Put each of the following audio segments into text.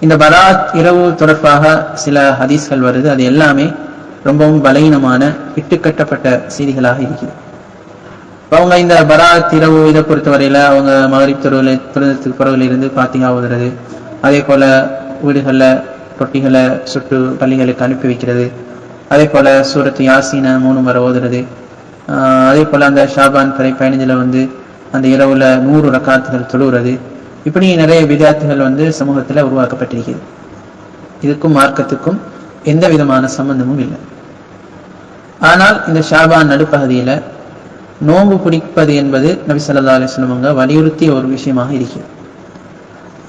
இந்த பராத் இரவு தொடர்பாக சில ஹதீஸ்கள் வருது. அது எல்லாமே ரொம்பவும் பலகீனமான இட்டுக்கட்டப்பட்ட செய்திகளாக இருக்குது. அவங்க இந்த பராத் இரவு இதை பொறுத்தவரையில அவங்க மகரிப் தொழுவில் தொழுதத்துக்கு பிறகுல இருந்து பாத்திகா ஓதுறது அதே போல வீடுகளில் ரொட்டிகளை சுட்டு பள்ளிகளுக்கு அனுப்பி வைக்கிறது அதே போல சூரத்து யாசினை மூணு முறை ஓதுறது ஆஹ் அதே போல அந்த ஷாபான் பிறை பதினஞ்சுல வந்து அந்த இரவுல நூறு ரக்காத்துகள் தொழுகிறது இப்படி நிறைய விதாத்துகள் வந்து சமூகத்துல உருவாக்கப்பட்டிருக்கிறது. இதுக்கும் மார்க்கத்துக்கும் எந்த விதமான சம்பந்தமும் இல்லை. ஆனால் இந்த ஷாபான் நடுப்பகுதியில நோன்பு பிடிப்பது என்பது நபி சொல்லா அலைஹி அவங்க வலியுறுத்திய ஒரு விஷயமாக இருக்கிறது.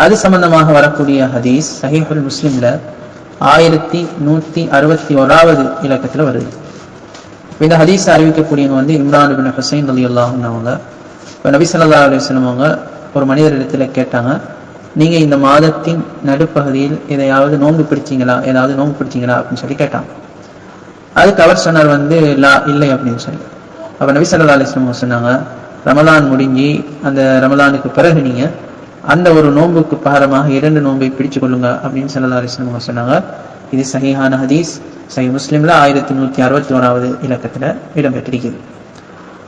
அது சம்பந்தமாக வரக்கூடிய ஹதீஸ் சஹீஹுல் முஸ்லிம்ல ஆயிரத்தி நூத்தி அறுபத்தி ஓராவது இலக்கத்துல வருது. இந்த ஹதீஸ் அறிவிக்கக்கூடியவங்க வந்து இம்ரான் பின் ஹுசைன் அலி அவங்க. இப்போ நபி சொல்லா அலைஹி அவங்க ஒரு மனிதரிடத்தில் கேட்டாங்க நீங்க இந்த மாதத்தின் நடுப்பகுதியில் எதையாவது நோன்பு பிடிச்சீங்களா? ஏதாவது நோன்பு பிடிச்சீங்களா? அப்படின்னு சொல்லி கேட்டாங்க. அதுக்கு அவர் சொன்னார் வந்து லா இல்லை அப்படின்னு சொல்லி. அப்ப நபி சல்லா அலைஹி சொன்னாங்க ரமலான் முடிஞ்சு அந்த ரமலானுக்கு பிறகு நீங்க அந்த ஒரு நோன்புக்கு பாரமாக இரண்டு நோன்பை பிடிச்சு கொள்ளுங்க அப்படின்னு சல்லா அலைஹி சொன்னாங்க. இது சஹிஹான ஹதீஸ். சஹி முஸ்லீமில் ஆயிரத்தி நூத்தி அறுபத்தி ஓராவது இலக்கத்துல இடம்பெற்றிருக்கிறது.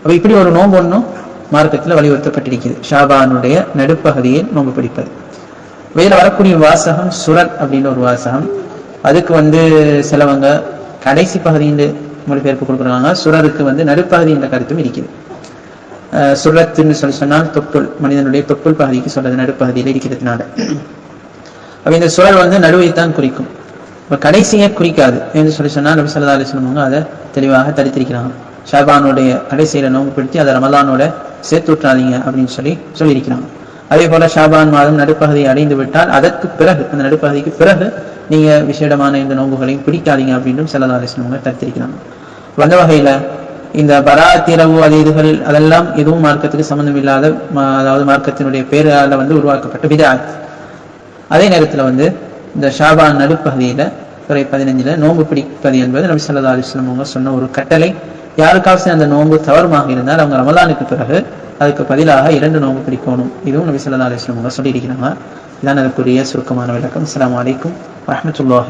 அப்போ இப்படி ஒரு நோன்பு ஒன்றும் மார்க்கத்தில் வலியுறுத்தப்பட்டிருக்கிறது. ஷாபானுடைய நடுப்பகுதியில் நோன்பு பிடிப்பது. வேற வரக்கூடிய வாசகம் சுரத் அப்படின்னு ஒரு வாசகம். அதுக்கு வந்து சிலவங்க கடைசி பகுதியின் மொழிபெயர்ப்பு கொடுக்குறாங்க. சுரருக்கு வந்து நடுப்பகுதி என்ற கருத்தும் இருக்குது. சுரத்துன்னு சொல்லி சொன்னால் தொப்புள் மனிதனுடைய தொப்புள் பகுதிக்கு சொல்றது நடுப்பகுதியில் இருக்கிறதுனால. அப்போ இந்த சுரல் வந்து நடுவைத்தான் குறிக்கும். இப்போ கடைசியை குறிக்காது. என்று சொல்லி சொன்னால் நபி ஸல்லல்லாஹு அலைஹி அதை தெளிவாக தடுத்திருக்கிறாங்க ஷாபானுடைய கடைசியில நோன்பு பிடித்து அதை ரமலானோட சேர்த்து அப்படின்னு சொல்லி சொல்லியிருக்கிறாங்க. அதே போல ஷாபான் மாதம் நடுப்பகுதியை அடைந்து விட்டால் அதற்கு பிறகு அந்த நடுப்பகுதிக்கு பிறகு நீங்க விசேடமான இந்த நோன்புகளையும் பிடிக்காதீங்க அப்படின்னு ஸல்லல்லாஹு அலைஹி தடுத்திருக்கிறாங்க வந்த வகையில இந்த பராத்திரவு அது இதுகள் அதெல்லாம் எதுவும் மார்க்கத்துக்கு சம்பந்தம் இல்லாத அதாவது மார்க்கத்தினுடைய பேரால வந்து உருவாக்கப்பட்ட விதாத் அதே நேரத்துல வந்து இந்த ஷாபான் நடுப்பகுதியில துறை பதினஞ்சுல நோன்பு பிடிப்பது என்பது நபி ஸல்லல்லாஹு அலைஹி அவங்க சொன்ன ஒரு கட்டளை. யாருக்காவது அந்த நோன்பு தவறுமாக இருந்தால் அவங்க ரமலானுக்கு பிறகு அதுக்கு பதிலாக இரண்டு நோன்பு பிடிக்கணும். இதுவும் நபி ஸல்லல்லாஹு அலைஹி அவங்க சொல்லியிருக்கிறாங்க. இதான் அதற்குரிய சுருக்கமான விளக்கம். அஸ்லாம் வலைக்கும் வரமத்துல்லாஹி